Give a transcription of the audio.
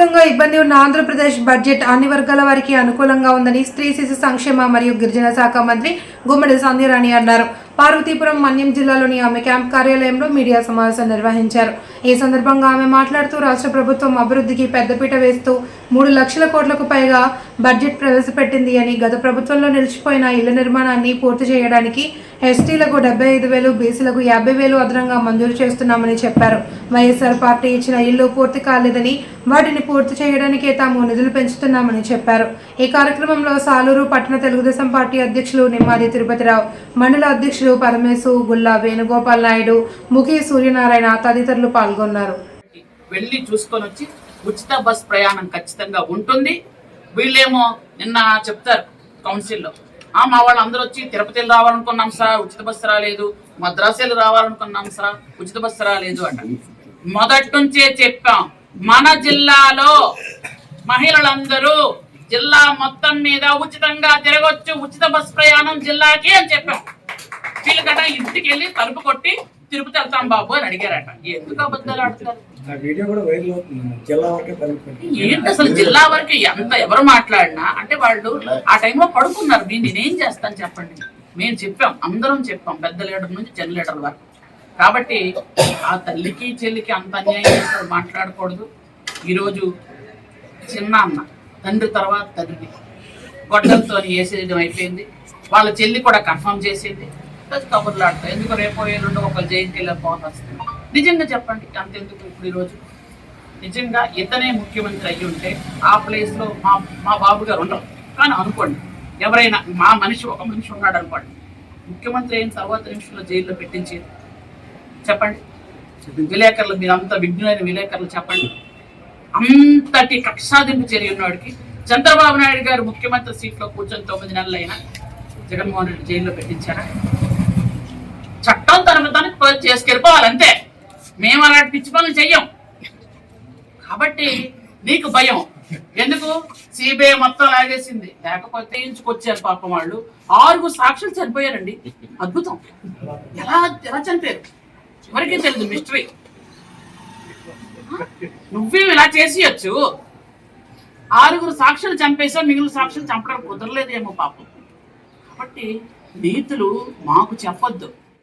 ఆర్థికంగా ఇబ్బంది ఉన్న ఆంధ్రప్రదేశ్ బడ్జెట్ అన్ని వర్గాల వారికి అనుకూలంగా ఉందని స్త్రీ శిశు సంక్షేమ మరియు గిరిజన శాఖ మంత్రి గుమ్మడి సంధ్యరాణి అన్నారు. పార్వతీపురం మన్యం జిల్లాలోని ఆమె క్యాంప్ కార్యాలయంలో మీడియా సమావేశం నిర్వహించారు. ఈ సందర్భంగా ఆమె మాట్లాడుతూ రాష్ట్ర ప్రభుత్వం అభివృద్ధికి పెద్దపీట వేస్తూ మూడు లక్షల కోట్లకు పైగా బడ్జెట్ ప్రవేశపెట్టింది అని గత ప్రభుత్వంలో నిలిచిపోయిన ఇళ్ళ నిర్మాణాన్ని పూర్తి చేయడానికి ఎస్టీలకు డెబ్బై ఐదు వేలు బీసీలకు యాభై వేలు అదనంగా మంజూరు చేస్తున్నామని చెప్పారు. వైఎస్ఆర్ పార్టీ ఇచ్చిన ఇల్లు పూర్తి కాలేదని వాటిని పూర్తి చేయడానికే తాము నిధులు పెంచుతున్నామని చెప్పారు. ఈ కార్యక్రమంలో సాలూరు పట్టణ తెలుగుదేశం పార్టీ అధ్యక్షులు నిమ్మాది తిరుపతిరావు మండల అధ్యక్షులు పరమేశు గుల్లా వేణుగోపాల్ నాయుడు ముఖి సూర్యనారాయణ తదితరులు పాల్గొన్నారు. వెళ్ళి చూసుకొని వచ్చి ఉచిత బస్ ప్రయాణం ఖచ్చితంగా ఉంటుంది. వీళ్ళేమో నిన్న చెప్తారు కౌన్సిల్లో. మా వాళ్ళు అందరూ వచ్చి తిరుపతి రావాలనుకున్నాం సార్ ఉచిత బస్సు రాలేదు. మద్రాసులు రావాలనుకున్నాం సార్ ఉచిత బస్సు రాలేదు అంట. మొదటి నుంచే చెప్పాం మన జిల్లాలో మహిళలందరూ జిల్లా మొత్తం మీద ఉచితంగా తిరగొచ్చు ఉచిత బస్సు ప్రయాణం జిల్లాకి అని చెప్పాం. వీళ్ళు గట ఇంటికి వెళ్ళి తలుపు కొట్టి తిరుపతి వెళ్తాం బాబు అని అడిగారట. ఎందుకు అబద్ధాలు ఆడుతారు? ఆ వీడియో కూడా వైరల్ అవుతుంది. జిల్లా వరకే పరిమితం ఏంటి అసలు జిల్లా వరకు ఎంత ఎవరు మాట్లాడినా? అంటే వాళ్ళు ఆ టైంలో పడుకున్నారు. మీరు నేనేం చేస్తాను చెప్పండి. మేము చెప్పాం. అందరం చెప్పాం. పెద్ద లీడర్ నుంచి చిన్న లీడర్ వరకు. కాబట్టి ఆ తల్లికి చెల్లికి అంత అన్యాయం మాట్లాడకూడదు. ఈరోజు చిన్న అన్న తండ్రి తర్వాత తండ్రి. గొడ్డలతో వేసేయడం అయిపోయింది. వాళ్ళ చెల్లి కూడా కన్ఫర్మ్ చేసింది. ప్లస్ కబుర్లు ఆడతాయి ఎందుకు రేపో ఎల్లుండో ఒకరు జైలుకి వెళ్ళే వస్తుంది. నిజంగా చెప్పండి అంతెందుకు ఇప్పుడు ఈరోజు నిజంగా ఇతనే ముఖ్యమంత్రి అయ్యి ఉంటే ఆ ప్లేస్లో మా మా బాబు గారు ఉండవు కానీ అనుకోండి ఎవరైనా మా మనిషి ఒక మనిషి ఉన్నాడు అనుకోండి ముఖ్యమంత్రి అయిన తర్వాత నిమిషంలో జైల్లో పెట్టించేది? చెప్పండి. విలేకరులు మీరు అంత విఘ్నులైన విలేకరులు చెప్పండి. అంతటి కక్షాదింపు చర్య ఉన్నవాడికి చంద్రబాబు నాయుడు గారు ముఖ్యమంత్రి సీట్లో కూర్చొని తొమ్మిది నెలలు అయినా జగన్మోహన్ రెడ్డి జైల్లో పెట్టించారా? తనకు చేసుకెళ్ళిపోవాలంతే. మేము అలాంటి పిచ్చి పనులు చెయ్యం. కాబట్టి నీకు భయం. ఎందుకు? సిబిఐ మొత్తం లాగేసింది. లేకపోతే ఇంచుకొచ్చారు పాపం వాళ్ళు. ఆరుగురు సాక్షులు చనిపోయారండి. అద్భుతం. ఎలా ఎలా చనిపోయారు? ఎవరికీ తెలియదు మిస్టరీ నువ్వే ఇలా చేసియచ్చు? ఆరుగురు సాక్షులు చంపేసా మిగిలిన సాక్షులు చంపడం కుదరలేదేమో పాపం. కాబట్టి నీతులు మాకు చెప్పొద్దు.